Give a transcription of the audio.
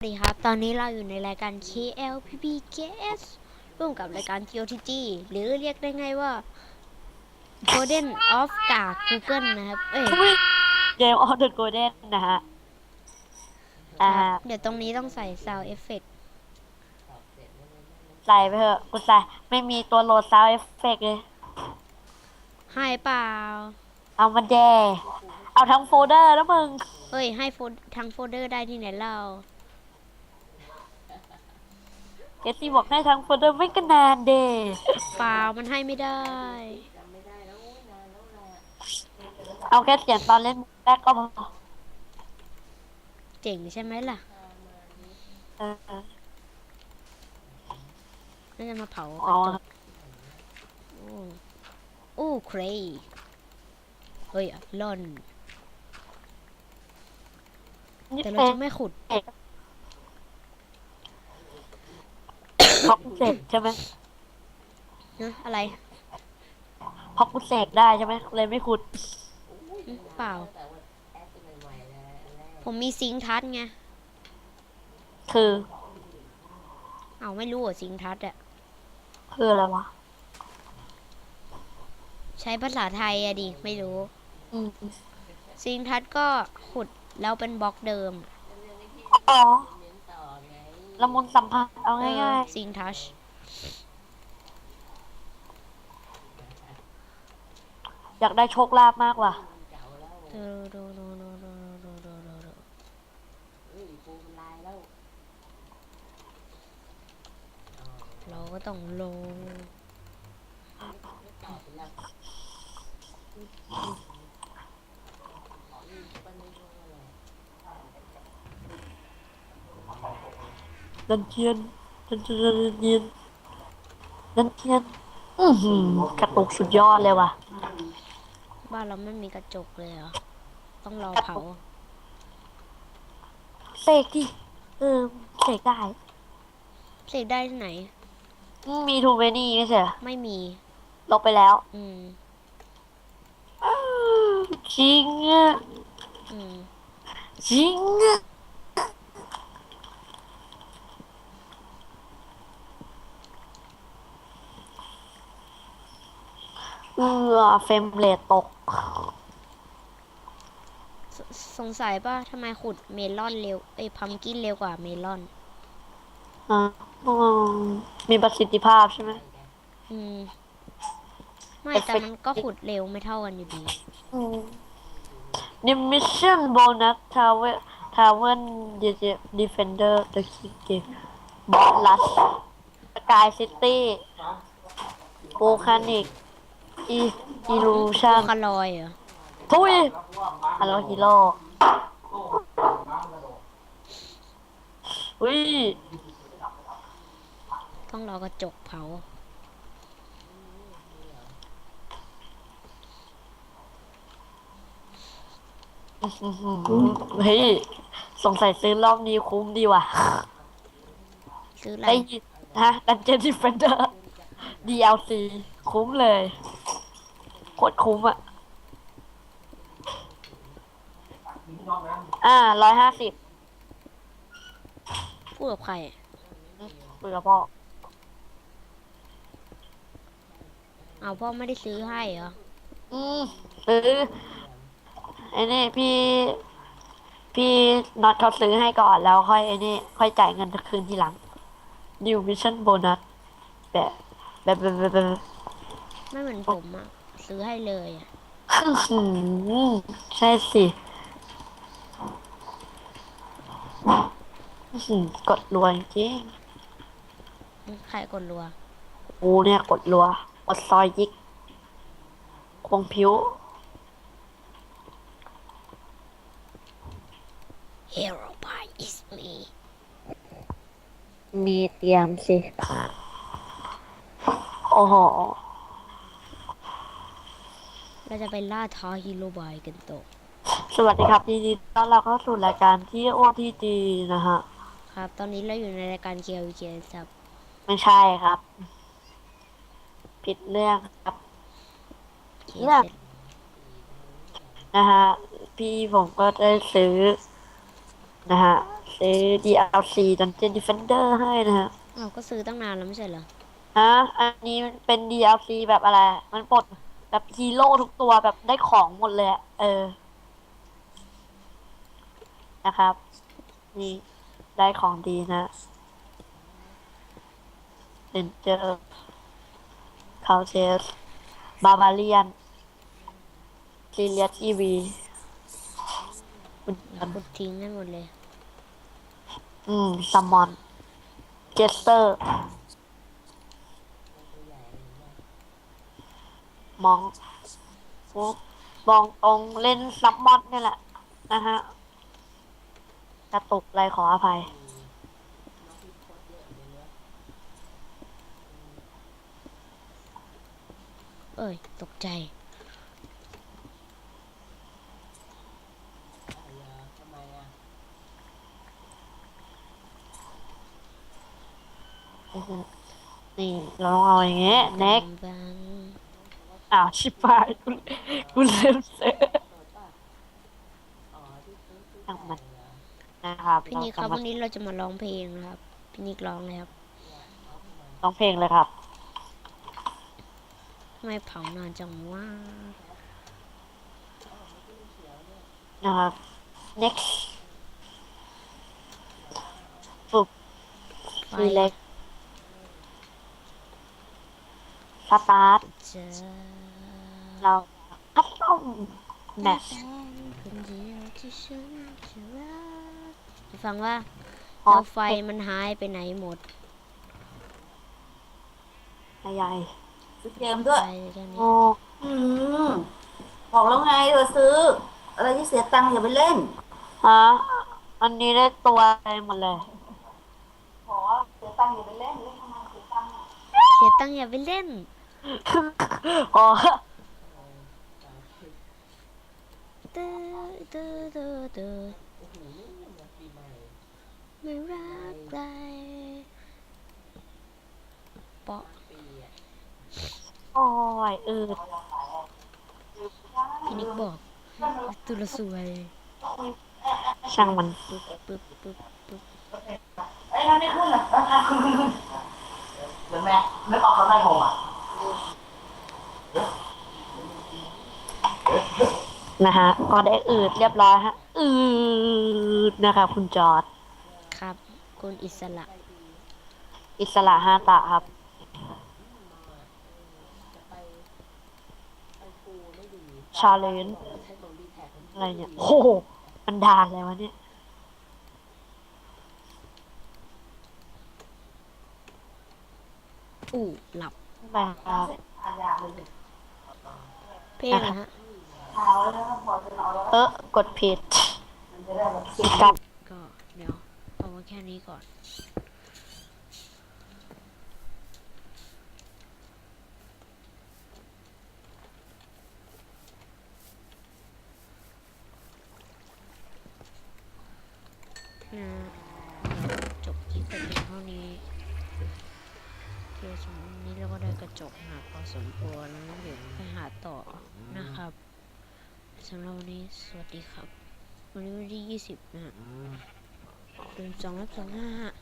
สวัสดีครับ ตอนนี้เราอยู่ในรายการ KLPPKS ร่วมกับรายการ TOTG หรือเรียกได้ไงว่า Golden of กาก Google นะครับ เอ้ยเกมออ t เดอะโกลเด้นนะฮะ อ่า เดี๋ยวตรงนี้ต้องใส่ Sound Effect ใส่ไปเถอะกูใส่ไม่มีตัวโหลดซาวเอฟเฟกเลย ให้เปล่า เอามาแดเอาทั้งโฟลเดอร์แล้วมึง เฮ้ย ให้โฟลทั้งโฟลเดอร์ได้ที่ไหนเราเก สซี่บอกให้ทั้งโฟลเดอร์ไม่กันนานเดเปล่ามันให้ไม่ได้ เอาแค่เสียงตอนเล่นแรกก็พอเจ๋งใช่ไหมล่ะเออน่าจะมาเผาอ๋อโอ้โอ้เครยเฮ้ยลอน นี่แต่เราเป็นจะไม่ขุด พ็อกเสกใช่ไหมนะอะไรพ็อกเสกได้ใช่ไหมเลยไม่ขุดอืมเปล่า ผมมีซิงค์ทัชไง คือเอาไม่รู้เหรอซิงค์ทัชอะคืออะไรวะใช้ภาษาไทยอะดิ ไม่รู้ อืมซิงค์ทัชก็ขุดแล้วเป็นบล็อกเดิม อ๋อ ละมุนสัมผัสเอาง่ายซิงค์ทัชๆ อยากได้โชคลาภมากว่ะเราก็ต้องลง ดันเทียนดันเทียนดันเทียนดันเทียนอือหือกระตุกสุดยอดเลยว่ะ บ้านเราไม่มีกระจกเลยเหรอ ต้องรอเผา เสกดิเออเสกได้ เสกได้ที่ไหนอืมมีทูเมนี่ไม่ใช่เหรอไม่มี ลบไปแล้ว อืมอ้าวจริงอะอืม จริงอะ เออเฟรมเรทตก สสงสัยป่ะทำไมขุดเมลอนเร็ว เอ้ยพัมกินเร็วกว่าเมลอน อ่าอืมมีประสิทธิภาพใช่ไหม อืม ไม่เอฟเฟแต่กต์มันก็ขุดเร็วไม่เท่ากันอยู่ดี The mission bonus tower tower defender the key boss rush sky city volcanic e illusion คาลอยเหรอทุยฮัลโหลฮีโร่อุ้ยต้องรอกระจกเผาเฮ้ยสงสัยซื้อรอบนี้คุ้มดีว่ะ ซื้ออะไรได้ยินฮะ Dungeon Defender DLC คุ้มเลย โคตรคุ้มอะอ่าร้อยห้าสิบพูดกับใครอะคุยกับพ่อเอาพ่อไม่ได้ซื้อให้เหรอ อืมซื้อไอ้นี่พี่ พี่น็อตเขาซื้อให้ก่อนแล้วค่อยไอ้นี่ค่อยจ่ายเงินคืนทีหลัง New Mission Bonus แบบแบบแบบแบบแบบ ไม่เหมือนผมอะ ซื้อให้เลยอะอื้อหือใช่สิอื้อหือกดรัวจริงใครกดรัวกูเนี่ยกดรัวกดซอยยิกควงผิว Hero by is me มีเตรียมสิ โอ้โห เราจะไปล่าท้าฮีโร่บายกันต่อสวัสดีครับยินดีต้อนรับเข้าสู่รายการที่โอทีจีนะฮะ ครับ ตอนนี้เราอยู่ในรายการ KLK ครับไม่ใช่ครับ ผิดเรื่องครับเคเลือกเสร็จนะฮะ พี่ผมก็ได้ซื้อ นะฮะ ซื้อ DLC Dungeon Defender ให้นะฮะเราก็ซื้อตั้งนานแล้วไม่ใช่เหรอ ฮะ อันนี้มันเป็น DLC แบบอะไร มันปลด แบบฮีโร่ทุกตัวแบบได้ของหมดเลยอะเออ นะครับ นี่ได้ของดีนะเ a นเจอร์คาเทสบาบาเลียนซีเรียสอีวีคุณขุดทิ้งให้หมดเลย อืมซัมมอน เจสเตอร์ มองโอ้มองตรงเล่นซับมอนนี่แหละ นะฮะ กระตุกอะไรขออภัย เอ้ย ตกใจ นี่เราต้องเอาอย่างเงี้ยเน็กบัง อ้าวชิบหายคุณคุณเล่มเสือช่างมันนะครับพี่นิกครับเราจะมาวันนี้เราจะมาร้องเพลงนะครับพี่นิกร้องเลยครับร้องเพลงเลยครับทำไมเผานานจังว่านะครับ next ฝึกไฟ ทีเล็ก สตาร์ทจะเราคัสตอมแมชคนเดียวที่ฉันจะรักไปฟังว่าพอแล้วไฟมันหายไปไหนหมดใหญ่ซื้อเกมด้วยไฟเดี๋ยวนี้โอ้อืมบอกแล้วไงเธอซื้อ อะไรที่เสียตังค์อย่าไปเล่น ฮะ อันนี้ได้ตัวอะไรหมดเลยบอกว่าเสียตังค์อย่าไปเล่นเล่นทำไมเสียตังค์อะเสียตังค์อย่าไปเล่น อ๋อเตอเตอเตอเตอไม่รักใครเปาะโอ้ยเออพี่นิกบอกตุลสวย ช่างมันปึ๊บปึ๊บปึ๊บปึ๊บเอ้ยนั่นไม่ขึ้นเหรอขึ้นขึ้นขึ้นเดี๋ยวแม่ไม่ออกข้างในผมอะ นะฮะก็ได้อืดเรียบร้อยฮะ อืดนะคะ คุณจอร์ดครับ คุณอิสระ อิสระฮาตะครับ ชาเลนอะไรเนี่ยโอ้โหมันดานเลยวะเนี่ยอู้หลับไปครับเพลงนะฮะ เออกดผิดกับก็เดี๋ยวเอาไว้แค่นี้ก่อน นะจบคลิปแต่เพียงเท่านี้เคสำหรับวันนี้เราก็ได้กระจกหนักพอสมควรแล้วเดี๋ยวไปหาต่อนะครับ สำหรับวันนี้สวัสดีครับ วันนี้วันที่ยี่สิบนะฮะเดือนสองรับสองห้าฮะ